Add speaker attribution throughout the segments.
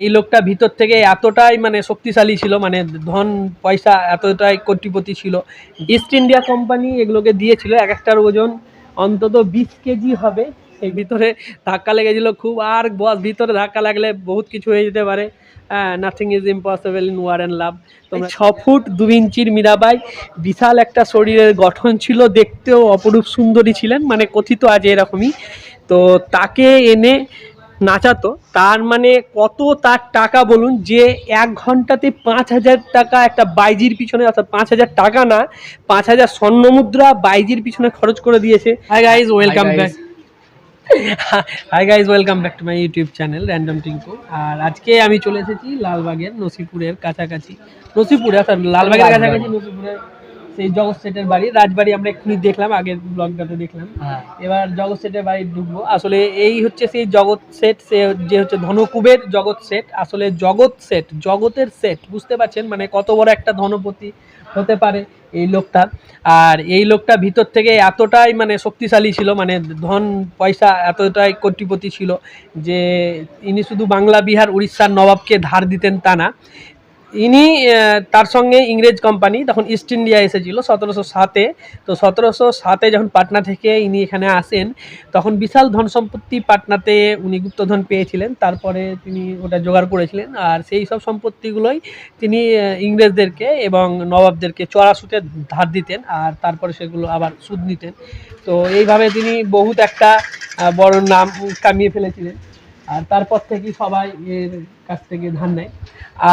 Speaker 1: এই লোকটা ভিতর থেকে এতটাই মানে শক্তিশালী ছিল মানে ধন, পয়সা এতটাই কোটিপতি ছিল। ইস্ট ইন্ডিয়া কোম্পানি এগুলোকে দিয়েছিল এক একটার ওজন, অন্তত বিশ কেজি হবে। এই ভিতরে ধাক্কা লেগেছিল খুব, আর বস ভিতরে ধাক্কা লাগলে বহুত কিছু হয়ে যেতে পারে। Nothing is impossible in war and love তোমরা ছ ফুট দু ইঞ্চির মীরাবাই, বিশাল একটা শরীরের গঠন ছিল, দেখতেও অপরূপ সুন্দরী ছিলেন মানে কথিত আছে এরকমই। তো তাকে এনে নাচাতো তার মানে কত তার টাকা বলুন যে এক ঘন্টাতে পাঁচ হাজার টাকা একটা বাইজির পিছনে অর্থাৎ পাঁচ হাজার টাকা না পাঁচ হাজার স্বর্ণ মুদ্রা বাইজির পিছনে খরচ করে দিয়েছে hi guys welcome. Back hi guys welcome back to my YouTube channel random Tinku আর আজকে আমি চলে এসেছি লালবাগের নসিপুরের কাছাকাছি নসিপুরে অর্থাৎ লালবাগের
Speaker 2: লালবাগ।
Speaker 1: কাছাকাছি নসিপুরের সেই জগৎ সেটের বাড়ি রাজবাড়ি আমরা এক্ষুনি দেখলাম আগের ব্লগটাতে দেখলাম।
Speaker 2: হ্যাঁ।
Speaker 1: এবার জগৎ সেটের বাড়ি ঢুকবো। আসলে এই হচ্ছে সেই জগৎ সেট সে যে হচ্ছে ধনকুবের জগৎ সেট আসলে জগৎ সেট জগতের সেট বুঝতে পারছেন? মানে কত বড় একটা ধনপতি হতে পারে এই লোকটা। আর এই লোকটা ভিতর থেকে এতটাই মানে শক্তিশালী ছিল মানে ধন পয়সা এতটাই কোটিপতি ছিল যে ইনি শুধু বাংলা বিহার উড়িষ্যার নবাবকে ধার দিতেন তা না। ইনি তার সঙ্গে ইংরেজ কোম্পানি তখন ইস্ট ইন্ডিয়া এসেছিল সতেরোশো সাতে। তো সতেরোশো সাতে যখন পাটনা থেকে ইনি এখানে আসেন, তখন বিশাল ধন সম্পত্তি পাটনাতে উনি গুপ্তধন পেয়েছিলেন। তারপরে তিনি ওটা জোগাড় করেছিলেন আর সেই সব সম্পত্তিগুলোই তিনি ইংরেজদেরকে এবং নবাবদেরকে চড়া সুতে ধার দিতেন আর তারপরে সেগুলো আবার সুদ নিতেন। তো এইভাবে তিনি বহুত একটা বড় নাম কামিয়ে ফেলেছিলেন। আর তারপর থেকেই সবাই এর কাছ থেকে ধার নেয়।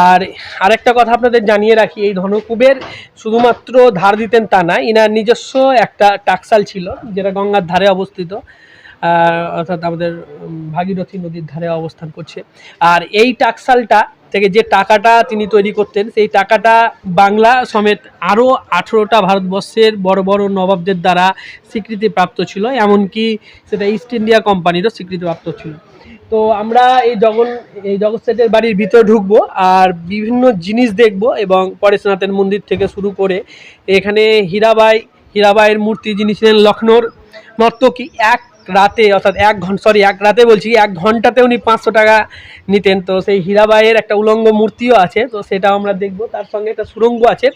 Speaker 1: আর আরেকটা কথা আপনাদের জানিয়ে রাখি, এই ধনকুবের শুধুমাত্র ধার দিতেন তা না, ইনার নিজস্ব একটা টাকসাল ছিল যেটা গঙ্গার ধারে অবস্থিত অর্থাৎ আমাদের ভাগীরথী নদীর ধারে অবস্থান করছে। আর এই টাকসালটা থেকে যে টাকাটা তিনি তৈরি করতেন, সেই টাকাটা বাংলা সমেত আরও আঠেরোটা ভারতবর্ষের বড় বড় নবাবদের দ্বারা স্বীকৃতিপ্রাপ্ত ছিল, এমনকি সেটা ইস্ট ইন্ডিয়া কোম্পানিরও স্বীকৃতিপ্রাপ্ত ছিল। তো আমরা এই জগন, এই জগৎ সেটের বাড়ির ভিতরে ঢুকবো আর বিভিন্ন জিনিস দেখব এবং পরেশনাথের মন্দির থেকে শুরু করে এখানে হীরাবাই, হীরাবাইয়ের মূর্তি যিনি ছিলেন লখনৌর নর্তকী, এক রাতে, অর্থাৎ এক ঘণ্টা সরি এক রাতে বলছি, এক ঘন্টাতে উনি পাঁচশো টাকা নিতেন। তো সেই হীরাবাইয়ের একটা উলঙ্গ মূর্তিও আছে, তো সেটাও আমরা দেখব। তার সঙ্গে একটা সুরঙ্গ আছে,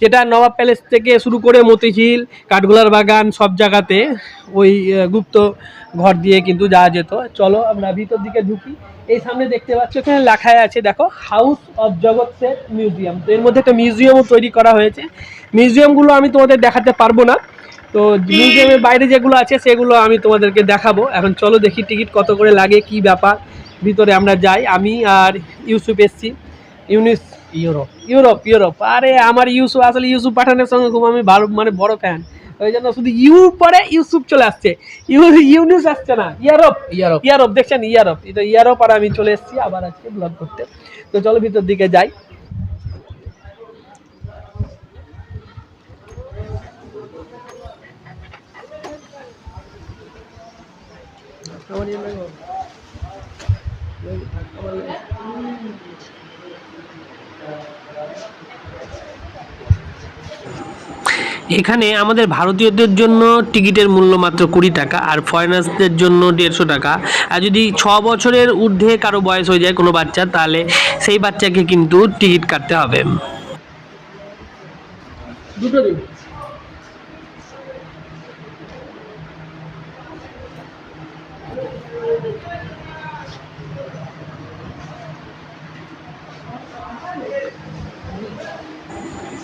Speaker 1: যেটা নবাব প্যালেস থেকে শুরু করে মতিঝিল, কাঠগোলার বাগান সব জায়গাতে ওই গুপ্ত ঘর দিয়ে কিন্তু যাওয়া যেত। চলো আমরা ভিতর দিকে ঢুকি। এই সামনে দেখতে পাচ্ছ, এখানে লেখায় আছে, দেখো, house of Jagat Seth museum. তো এর মধ্যে একটা মিউজিয়ামও তৈরি করা হয়েছে। মিউজিয়ামগুলো আমি তোমাদের দেখাতে পারব না। তো মিউজিয়ামের বাইরে যেগুলো আছে সেগুলো আমি তোমাদেরকে দেখাবো। এখন চলো দেখি টিকিট কত করে লাগে কি ব্যাপার। ভিতরে আমরা যাই। আমি আর ইউসুফ এসছি। ইউনিস
Speaker 2: ইউরোপ।
Speaker 1: Europe Europe. আরে আমার ইউসুফ আসলে ইউসুফ পাঠানের সঙ্গে খুব আমি ভালো মানে বড় ফ্যান ওই জন্য শুধু ইউ পরে ইউসুফ চলে আসছে। ইউ ইউনিস আসছে না ইউরোপ।
Speaker 2: ইউরোপ।
Speaker 1: ইয়ারব দেখছেন? ইয়ারব এটা ইয়ারব আর আমি চলে এসেছি আবার আজকে ব্লগ করতে। তো চলো ভিতর দিকে যাই। এখানে আমাদের ভারতীয়দের জন্য টিকিটের মূল্য মাত্র কুড়ি টাকা আর ফরেনার্সদের জন্য দেড়শো টাকা। আর যদি ছ বছরের ঊর্ধ্বে কারও বয়স হয়ে যায় কোনো বাচ্চা তাহলে সেই বাচ্চাকে কিন্তু টিকিট কাটতে হবে। দুটো দিন।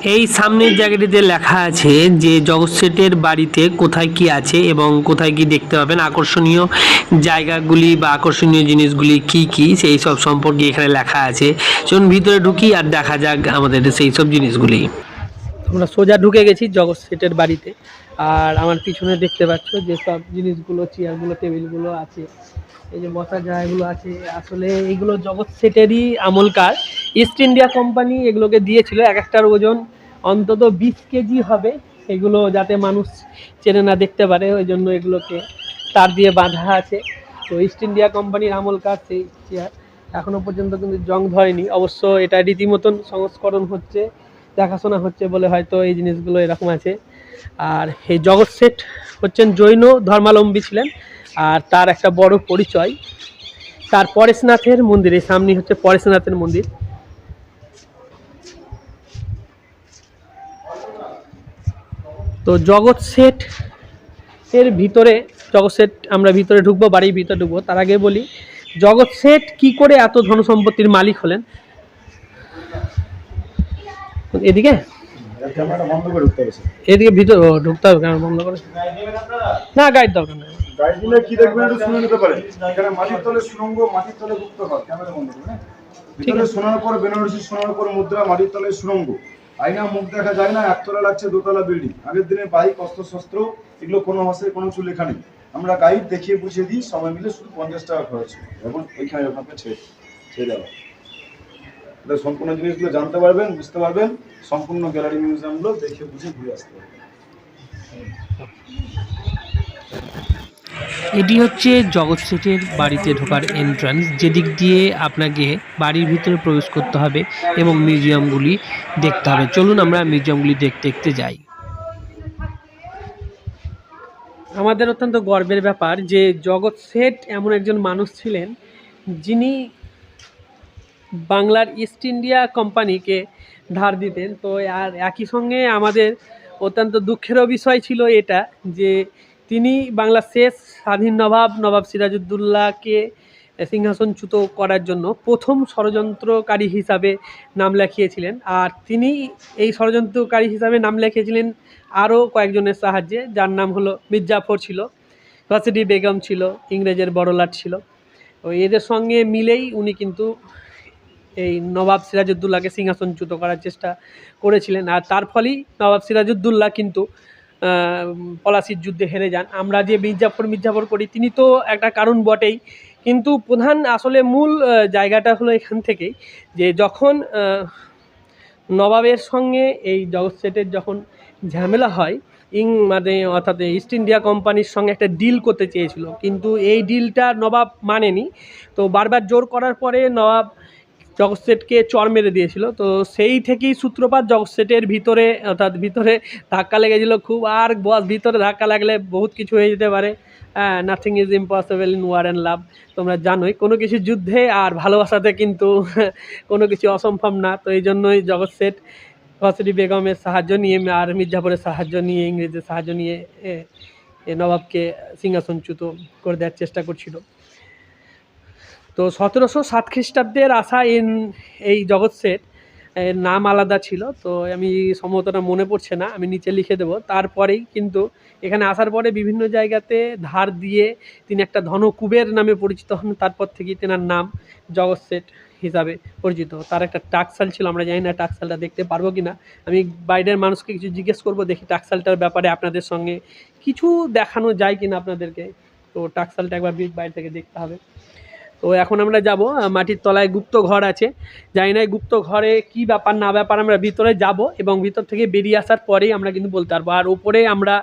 Speaker 1: এই সামনের জায়গাটিতে লেখা আছে যে জগৎ সেটের বাড়িতে কোথায় কি আছে এবং কোথায় কি দেখতে পাবেন আকর্ষণীয় জায়গাগুলি বা আকর্ষণীয় জিনিসগুলি কি কি, সেই সব সম্পর্কে এখানে লেখা আছে। চলুন ভিতরে ঢুকি আর দেখা যাক আমাদের সেই সব জিনিসগুলি। আমরা সোজা ঢুকে গেছি জগৎ সেটের বাড়িতে। আর আমার পিছনে দেখতে পাচ্ছ যে সব জিনিসগুলো, চেয়ারগুলো, টেবিলগুলো আছে। এই যে বসার জায়গাগুলো আছে। আসলে এইগুলো জগৎ সেটেরই আমলকার ইস্ট ইন্ডিয়া কোম্পানি এগুলোকে দিয়েছিল এক একটার ওজন অন্তত বিশ কেজি হবে। এগুলো যাতে মানুষ চেনে না দেখতে পারে, ওই জন্য এগুলোকে তার দিয়ে বাঁধা আছে। তো ইস্ট ইন্ডিয়া কোম্পানির আমলকার সেই চেয়ার। এখনও পর্যন্ত কিন্তু জং ধরেনি। অবশ্য এটা রীতিমতন সংস্করণ হচ্ছে। দেখাশোনা হচ্ছে বলে হয়তো এই জিনিসগুলো এরকম আছে। আর এই জগৎ শেঠ হচ্ছেন জৈন ধর্মাবলম্বী ছিলেন আর তার একটা বড় পরিচয়। তার পরেশনাথের মন্দির, এই সামনে হচ্ছে পরেশনাথের মন্দির। তো জগৎ শেঠ এর ভিতরে, জগৎ শেঠ আমরা ভিতরে ঢুকবো, বাড়ির ভিতরে ঢুকবো, তার আগে বলি, জগৎ শেঠ কি করে এত ধন সম্পত্তির মালিক হলেন? এদিকে? এদিকে ভিতরে ঢুকতে হবে কেন? বন্ধ করে। না গাইড দরকার নেই।
Speaker 2: গাইড দিলে কি দেখবেন একটু শুনে নিতে পারেন। এখানে মাটির তলে সুরঙ্গ মাটির তলে গুপ্ত ঘর ক্যামেরা বন্ধ করে হ্যাঁ? ভিতরে সোনার পর বেনারসি সোনার পর মুদ্রা মাটির তলে সুরঙ্গ আয়না মুখ দেখা যায় না একতলা লাগছে দোতলা বিল্ডিং আগের দিনে বাইক এগুলো কোনো ভাষায় কোনো চুল লেখা নেই। আমরা গাইড দেখিয়ে বুঝিয়ে দিই সবাই মিলে শুধু পঞ্চাশ টাকা খরচ। এখন ওইখানে আপনার ছেড়ে ছেড়ে দেওয়া তাহলে সম্পূর্ণ জিনিসগুলো জানতে পারবেন, বুঝতে পারবেন। সম্পূর্ণ গ্যালারি মিউজিয়ামগুলো দেখে বুঝে ঘুরে আসতে পারবেন
Speaker 1: এটি হচ্ছে জগৎ শেঠের বাড়িতে ঢোকার এন্ট্রান্স যেদিক দিয়ে আপনাকে বাড়ির ভিতরে প্রবেশ করতে হবে এবং মিউজিয়ামগুলি দেখতে হবে। চলুন আমরা মিউজিয়ামগুলি দেখতে দেখতে যাই। আমাদের অত্যন্ত গর্বের ব্যাপার যে জগৎ শেঠ এমন একজন মানুষ ছিলেন যিনি বাংলার ইস্ট ইন্ডিয়া কোম্পানিকে ধার দিতেন। তো আর একই সঙ্গে আমাদের অত্যন্ত দুঃখেরও বিষয় ছিল এটা, যে তিনি বাংলার শেষ স্বাধীন নবাব নবাব সিরাজউদ্দৌলাকে সিংহাসনচ্যুত করার জন্য প্রথম ষড়যন্ত্রকারী হিসাবে নাম লেখিয়েছিলেন। আর তিনি এই ষড়যন্ত্রকারী হিসাবে নাম লেখিয়েছিলেন আরও কয়েকজনের সাহায্যে, যার নাম হলো মির্জাফর ছিল ঘসিডি বেগম ছিল, ইংরেজের বড়লাট ছিল। তো এদের সঙ্গে মিলেই উনি কিন্তু এই নবাব সিরাজউদ্দৌলাকে সিংহাসনচ্যুত করার চেষ্টা করেছিলেন। আর তার ফলেই নবাব সিরাজউদ্দৌলা কিন্তু পলাশির যুদ্ধে হেরে যান। আমরা যে মির্জাফর মির্জাফর করি, তিনি তো একটা কারণ বটেই। কিন্তু প্রধান আসলে মূল জায়গাটা হলো এখান থেকেই যে যখন নবাবের সঙ্গে এই জগৎ সেটের যখন ঝামেলা হয়, ইং মানে অর্থাৎ ইস্ট ইন্ডিয়া কোম্পানির সঙ্গে একটা ডিল করতে চেয়েছিল। কিন্তু এই ডিলটা নবাব মানেনি। তো বারবার জোর করার পরে নবাব জগৎ সেটকে চর মেরে দিয়েছিল। তো সেই থেকেই সূত্রপাত জগৎ সেটের ভিতরে, অর্থাৎ ভিতরে ধাক্কা লেগেছিল খুব, আর বস ভিতরে ধাক্কা লাগলে বহুত কিছু হয়ে যেতে পারে। হ্যাঁ nothing is impossible in war and love তোমরা জানোই। কোনো কিছু যুদ্ধে আর ভালোবাসাতে কিন্তু কোনো কিছু অসম্ভব না। তো এই জন্যই জগৎ সেট ঘসরি বেগমের সাহায্য নিয়ে, আর মির্জাফরের সাহায্য নিয়ে ইংরেজের সাহায্য নিয়ে নবাবকে সিংহাসনচ্যুত করে দেওয়ার চেষ্টা করছিল। তো সতেরোশো সাত খ্রিস্টাব্দের আসা ইন এই জগৎ সেট নাম আলাদা ছিল, তো আমি সম্ভবতটা মনে পড়ছে না, আমি নিচে লিখে দেবো। তারপরেই কিন্তু এখানে আসার পরে বিভিন্ন জায়গাতে ধার দিয়ে তিনি একটা ধনকুবের নামে পরিচিত হন, তারপর থেকেই তেনার নাম জগৎ সেট হিসাবে পরিচিত। তার একটা টাকসাল ছিল, আমরা জানি না টাকসালটা দেখতে পারব কি না আমি বাইরের মানুষকে কিছু জিজ্ঞেস করব, দেখি টাকসালটার ব্যাপারে আপনাদের সঙ্গে কিছু দেখানো যায় কি না আপনাদেরকে। তো টাকসালটা একবার বাইরে থেকে দেখতে হবে। তো এখন আমরা যাব মাটির তলায় গুপ্ত ঘর আছে। জানি না গুপ্ত ঘরে কি ব্যাপার না ব্যাপার, আমরা ভিতরে যাব এবং ভিতর থেকে বেরিয়ে আসার পরেই আমরা কিন্তু বলতে পারব। আর ওপরে আমরা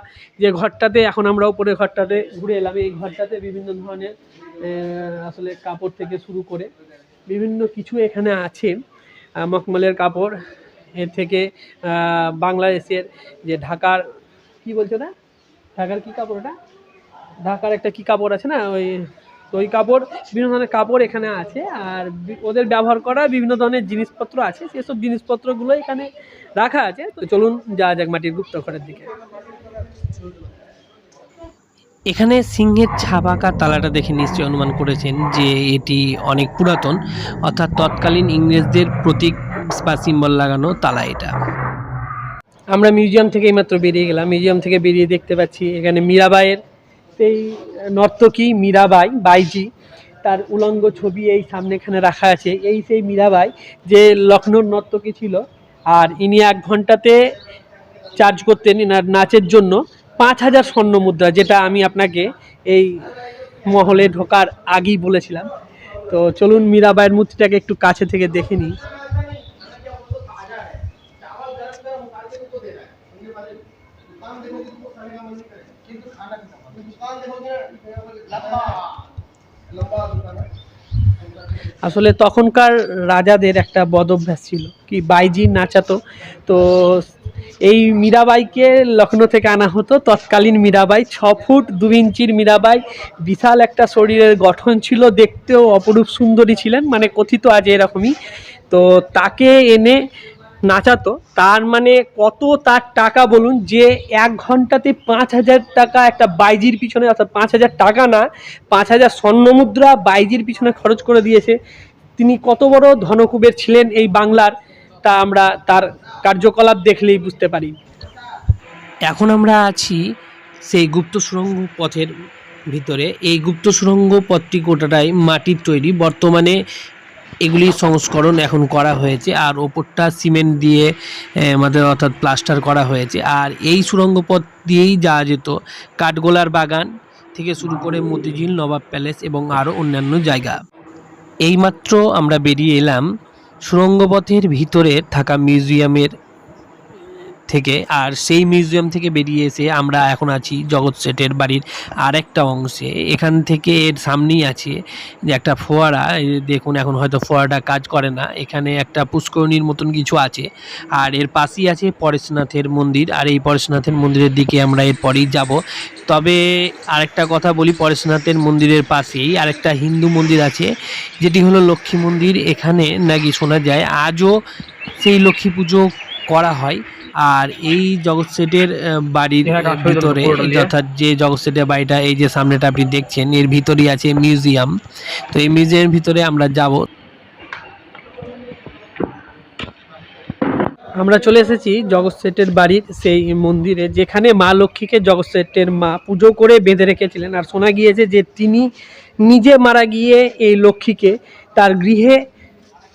Speaker 1: যে ঘরটাতে, এখন আমরা উপরে ঘরটাতে ঘুরে এলাম। এই ঘরটাতে বিভিন্ন ধরনের আসলে কাপড় থেকে শুরু করে বিভিন্ন কিছু এখানে আছে। মখমলের কাপড় এর থেকে বাংলাদেশের যে ঢাকার, কি বলছো না ঢাকার কি কাপড় ওটা? ঢাকার একটা কি কাপড় আছে না, ওই তো ওই কাপড় বিভিন্ন ধরনের কাপড় এখানে আছে আর ওদের ব্যবহার করা বিভিন্ন ধরনের জিনিসপত্র আছে সেসব জিনিসপত্রগুলো এখানে রাখা আছে। তো চলুন যাওয়া যাক মাটির গুপ্ত ঘরের দিকে। এখানে সিংহের ছাপাকা তালাটা দেখে নিশ্চয়ই অনুমান করেছেন যে এটি অনেক পুরাতন অর্থাৎ তৎকালীন ইংরেজদের প্রতীক বা সিম্বল লাগানো তালা এটা। আমরা মিউজিয়াম থেকে এইমাত্র বেরিয়ে গেলাম। মিউজিয়াম থেকে বেরিয়ে দেখতে পাচ্ছি এখানে মীরাবাইয়ের সেই নর্তকী মীরাবাই, বাইজি, তার উলঙ্গ ছবি এই সামনে এখানে রাখা আছে। এই সেই মীরাবাই যে লখনৌর নর্তকী ছিল, আর ইনি এক ঘন্টাতে চার্জ করতেন এনার নাচের জন্য পাঁচ হাজার স্বর্ণ মুদ্রা, যেটা আমি আপনাকে এই মহলে ঢোকার আগেই বলেছিলাম। তো চলুন মীরাবাইয়ের মূর্তিটাকে একটু কাছে থেকে দেখে নিই। আসলে তখনকার রাজাদের একটা বদ অভ্যাস ছিল। কি, বাইজি নাচাতো। তো এই মীরাবাইকে লখনৌ থেকে আনা হতো। তৎকালীন মীরাবাই, ছ ফুট দু ইঞ্চির মীরাবাই, বিশাল একটা শরীরের গঠন ছিল, দেখতেও অপরূপ সুন্দরী ছিলেন মানে কথিত আজ এরকমই। তো তাকে এনে নাচাতো, তার মানে কত তার টাকা বলুন যে এক ঘন্টাতে পাঁচ হাজার টাকা একটা বাইজির পিছনে, অর্থাৎ পাঁচ হাজার টাকা না, পাঁচ হাজার স্বর্ণমুদ্রা বাইজির পিছনে খরচ করে দিয়েছে। তিনি কত বড় ধনকুবের ছিলেন এই বাংলার, তা আমরা তার কার্যকলাপ দেখলেই বুঝতে পারি। এখন আমরা আছি সেই গুপ্ত সুরঙ্গ পথের ভিতরে। এই গুপ্ত সুরঙ্গ পথটি গোটাটাই মাটির তৈরি। বর্তমানে এগুলি সংস্করণ এখন করা হয়েছে আর ওপরটা সিমেন্ট দিয়ে আমাদের অর্থাৎ প্লাস্টার করা হয়েছে। আর এই সুড়ঙ্গ পথ দিয়েই যাওয়া যেত কাঠগোলার বাগান থেকে শুরু করে মতিঝিল, নবাব প্যালেস এবং আরও অন্যান্য জায়গা। এইমাত্র আমরা বেরিয়ে এলাম সুড়ঙ্গপথের ভিতরে থাকা মিউজিয়ামের থেকে আর সেই মিউজিয়াম থেকে বেরিয়ে এসে আমরা এখন আছি জগৎ সেটের বাড়ির আরেকটা অংশে। এখান থেকে এর সামনেই আছে যে একটা ফোয়ারা দেখুন এখন হয়তো ফোয়ারাটা কাজ করে না, এখানে একটা পুষ্করণীর মতন কিছু আছে। আর এর পাশেই আছে পরেশনাথের মন্দির, আর এই পরেশনাথের মন্দিরের দিকে আমরা এরপরেই যাব। তবে আরেকটা কথা বলি, পরেশনাথের মন্দিরের পাশেই আরেকটা হিন্দু মন্দির আছে, যেটি হলো লক্ষ্মী মন্দির। এখানে নাকি শোনা যায়, আজও সেই লক্ষ্মী পুজো করা হয়। আর এই জগৎ সেটের বাড়ির ভিতরে অর্থাৎ যে জগৎ সেটের বাড়িটা এই যে সামনেটা আপনি দেখছেন এর ভিতরেই আছে মিউজিয়াম। তো এই মিউজিয়ামের ভিতরে আমরা যাব। আমরা চলে এসেছি জগৎ সেটের বাড়ির সেই মন্দিরে যেখানে মা লক্ষ্মীকে জগৎ সেটের মা পুজো করে বেঁধে রেখেছিলেন। আর শোনা গিয়েছে যে তিনি নিজে মারা গিয়ে এই লক্ষ্মীকে তার গৃহে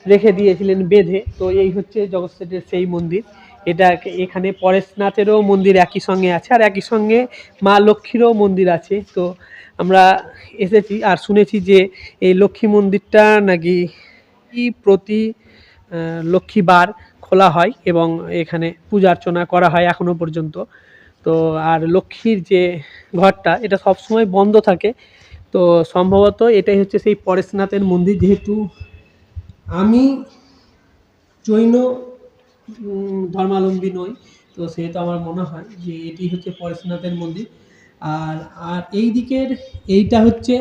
Speaker 1: রেখে দিয়েছিলেন বেঁধে। তো এই হচ্ছে জগৎ সেটের সেই মন্দির। এটা এখানে পরেশনাথেরও মন্দির একই সঙ্গে আছে আর একই সঙ্গে মা লক্ষ্মীরও মন্দির আছে। তো আমরা এসেছি আর শুনেছি যে এই লক্ষ্মী মন্দিরটা নাকি প্রতি লক্ষ্মীবার খোলা হয় এবং এখানে পূজা অর্চনা করা হয় এখনও পর্যন্ত। তো আর লক্ষ্মীর যে ঘরটা, এটা সবসময় বন্ধ থাকে। তো সম্ভবত এটাই হচ্ছে সেই পরেশনাথের মন্দির, যেহেতু আমি জৈন ধর্মাবলম্বী নই। তো সেহেতু আমার মনে হয় যে এটি হচ্ছে পরেশনাথের মন্দির। আর আর এই দিকের এইটা হচ্ছে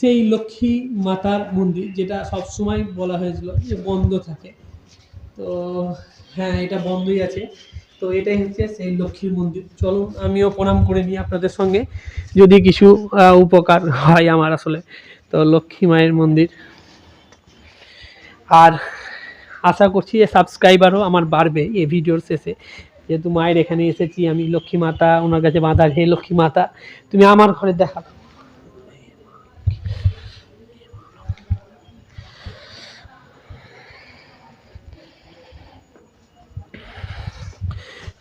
Speaker 1: সেই লক্ষ্মী মাতার মন্দির, যেটা সবসময় বলা হয়েছিল যে বন্ধ থাকে। তো হ্যাঁ এটা বন্ধই আছে। তো এটাই হচ্ছে সেই লক্ষ্মীর মন্দির। চলুন, আমিও প্রণাম করে নিই আপনাদের সঙ্গে। যদি কিছু উপকার হয় আমার আসলে, তো লক্ষ্মী মায়ের মন্দির। আর আশা করছি যে সাবস্ক্রাইবারও আমার বাড়বে এই ভিডিওর শেষে। যেহেতু মায়ের এখানে এসেছি, আমি লক্ষ্মী মাতা, ওনার কাছে বাঁধা, হে লক্ষ্মী মাতা, তুমি আমার ঘরে দেখা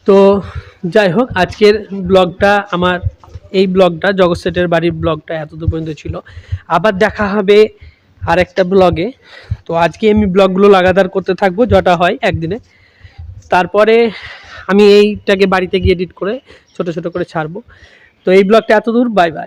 Speaker 1: তো যাই হোক, আজকের ব্লগটা আমার, এই ব্লগটা জগৎ সেটের বাড়ির ব্লগটা এতদূর পর্যন্ত ছিল। আবার দেখা হবে আরেকটা ব্লগে তো আজকে আমি ব্লগগুলো লাগাতার করতে থাকব, যটা হয় একদিনে। তারপরে আমি এইটাকে বাড়িতে গিয়ে এডিট করে ছোট ছোট করে ছাড়বো। তো এই ব্লগটা এত দূর বাই বাই